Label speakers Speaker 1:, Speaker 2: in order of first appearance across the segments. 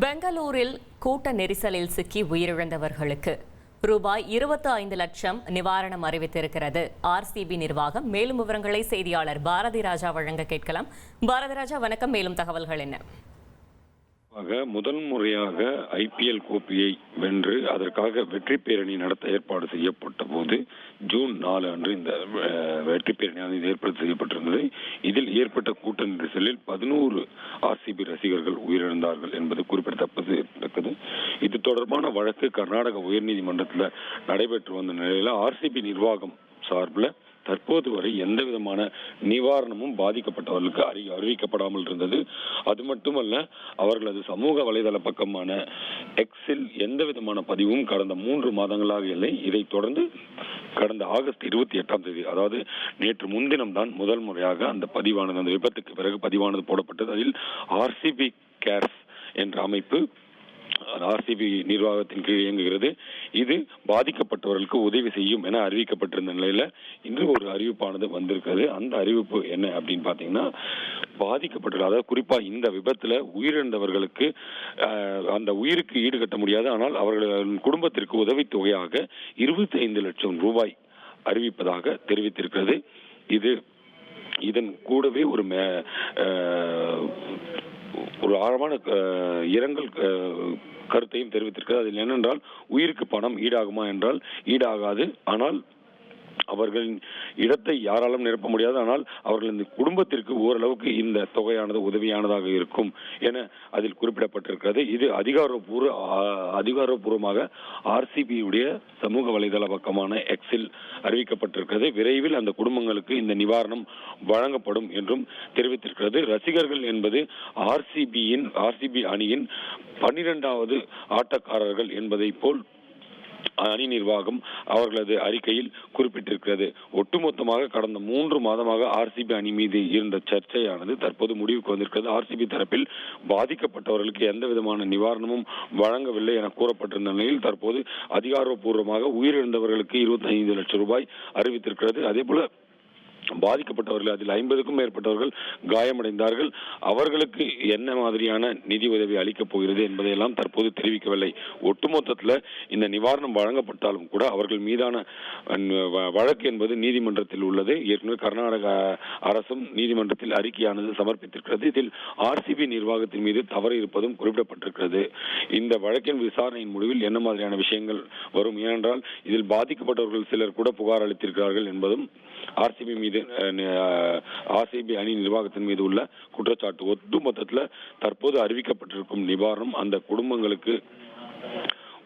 Speaker 1: பெங்களூரில் கூட்ட நெரிசலில் சிக்கி உயிரிழந்தவர்களுக்கு ரூபாய் இருபத்தி ஐந்து லட்சம் நிவாரணம் அறிவித்திருக்கிறது. ஆர்சிபி நிர்வாகம் மேலும் விவரங்களை செய்தியாளர் பாரதி ராஜா வழங்க கேட்கலாம். பாரதிராஜா வணக்கம். மேலும் தகவல்கள் என்ன?
Speaker 2: முதல் முறையாக ஐபிஎல் கோப்பையை வென்று அதற்காக வெற்றி பேரணி நடத்த ஏற்பாடு செய்யப்பட்ட போது ஜூன் நாலு அன்று இந்த வெற்றி பேரணியானது ஏற்பாடு செய்யப்பட்டிருந்தது. இதில் ஏற்பட்ட கூட்ட நெரிசலில் பதினோரு ஆர்சிபி ரசிகர்கள் உயிரிழந்தார்கள் என்பது குறிப்பிடத்தக்கது இது தொடர்பான வழக்கு கர்நாடக உயர்நீதிமன்றத்தில் நடைபெற்று வந்த நிலையில் ஆர்சிபி நிர்வாகம் சார்பில் தற்போது வரை எந்த விதமான நிவாரணமும் பாதிக்கப்பட்டவர்களுக்கு அறி அறிவிக்கப்படாமல் இருந்தது. அது மட்டுமல்ல அவர்களது சமூக வலைதள பக்கமான எக்ஸில் எந்த விதமான பதிவும் கடந்த மூன்று மாதங்களாக இல்லை. இதைத் தொடர்ந்து கடந்த ஆகஸ்ட் இருபத்தி எட்டாம் தேதி அதாவது நேற்று முன்தினம் தான் முதல் முறையாக அந்த பதிவானது அந்த விபத்துக்கு பிறகு பதிவானது போடப்பட்டது. அதில் ஆர்சிபி கேர்ஸ் என்ற அமைப்பு ஆர்சிபி நிர்வாகத்தின் கீழ் இயங்குகிறது. இது பாதிக்கப்பட்டவர்களுக்கு உதவி செய்யும் என அறிவிக்கப்பட்டிருந்த நிலையில் இன்று ஒரு அறிவிப்பானது வந்திருக்கிறது. அந்த அறிவிப்பு என்ன அப்படின்னு பார்த்தீங்கன்னா பாதிக்கப்பட்ட அதாவது குறிப்பாக இந்த விபத்தில் உயிரிழந்தவர்களுக்கு அந்த உயிருக்கு ஈடுகட்ட முடியாது. ஆனால் அவர்களின் குடும்பத்திற்கு உதவி தொகையாக இருபத்தி ஐந்து லட்சம் ரூபாய் அறிவிப்பதாக தெரிவித்திருக்கிறது. இது இதன் கூடவே ஒரு மே- ஒரு ஆழமான இரங்கல் கருத்தையும் தெரிவித்திருக்கிறது அதில் என்னென்றால் உயிருக்கு பணம் ஈடாகுமா என்றால் ஈடாகாது. ஆனால் அவர்களின் இடத்தை யாராலும் நிரப்ப முடியாது. ஆனால் அவர்களின் குடும்பத்திற்கு ஓரளவுக்கு இந்த தொகையானது உதவியானதாக இருக்கும் என அதில் குறிப்பிடப்பட்டிருக்கிறது. இது அதிகாரப்பூர்வ அதிகாரப்பூர்வமாக ஆர்சிபியுடைய சமூக வலைதள பக்கமான எக்ஸில் அறிவிக்கப்பட்டிருக்கிறது. விரைவில் அந்த குடும்பங்களுக்கு இந்த நிவாரணம் வழங்கப்படும் என்றும் தெரிவித்திருக்கிறது. ரசிகர்கள் என்பது ஆர்சிபியின் ஆர்சிபி அணியின் பன்னிரெண்டாவது ஆட்டக்காரர்கள் என்பதை போல் அணி நிர்வாகம் அவர்களது அறிக்கையில் குறிப்பிட்டிருக்கிறது. ஒட்டுமொத்தமாக கடந்த மூன்று மாதமாக ஆர்சிபி அணி மீது இருந்த சர்ச்சையானது தற்போது முடிவுக்கு வந்திருக்கிறது. ஆர்சிபி தரப்பில் பாதிக்கப்பட்டவர்களுக்கு எந்த விதமான நிவாரணமும் வழங்கவில்லை என கூறப்பட்டிருந்த நிலையில் தற்போது அதிகாரப்பூர்வமாக உயிரிழந்தவர்களுக்கு இருபத்தி ஐந்து லட்சம் ரூபாய் அறிவித்திருக்கிறது. அதே போல பாதிக்கப்பட்டவர்கள் அதில் ஐம்பதுக்கும் மேற்பட்டவர்கள் காயமடைந்தார்கள். அவர்களுக்கு என்ன மாதிரியான நிதி உதவி அளிக்கப் போகிறது என்பதையெல்லாம் தற்போது தெரிவிக்கவில்லை. ஒட்டுமொத்தத்தில் இந்த நிவாரணம் வழங்கப்பட்டாலும் கூட அவர்கள் மீதான வ- வழக்கு என்பது நீதிமன்றத்தில் உள்ளது. ஏற்கனவே கர்நாடக அரசும் நீதிமன்றத்தில் அறிக்கையானது சமர்ப்பித்திருக்கிறது. இதில் ஆர்சிபி நிர்வாகத்தின் மீது தவறு இருப்பதும் குறிப்பிடப்பட்டிருக்கிறது. இந்த வழக்கின் விசாரணையின் முடிவில் என்ன மாதிரியான விஷயங்கள் வரும்? ஏனென்றால் இதில் பாதிக்கப்பட்டவர்கள் சிலர் கூட புகார் அளித்திருக்கிறார்கள் என்பதும் ஆர்சிபி மீது ஆர்சிபி அணி நிர்வாகத்தின் மீது உள்ள குற்றச்சாட்டு ஒட்டு மொத்தத்தில் தற்போது அறிவிக்கப்பட்டிருக்கும் நிவாரணம் அந்த குடும்பங்களுக்கு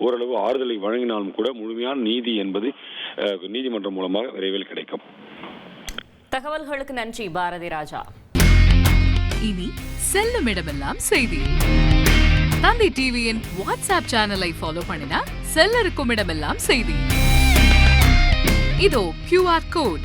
Speaker 2: ஓரளவு ஆறுதலை வழங்கினாலும் கூட முழுமையான நீதி என்பது நீதிமன்றம் மூலமாக விரைவில் கிடைக்கும்.
Speaker 1: தகவல்களுக்கு நன்றி பாரதி ராஜா.
Speaker 3: இனி செல்லும் இடமெல்லாம் செய்தி. தந்தை டிவியின் வாட்ஸ்அப் சேனலை ஃபாலோ பண்ணினா செல்ல இருக்கும் இடமெல்லாம் செய்தி. இதோ கியூஆர் கோட்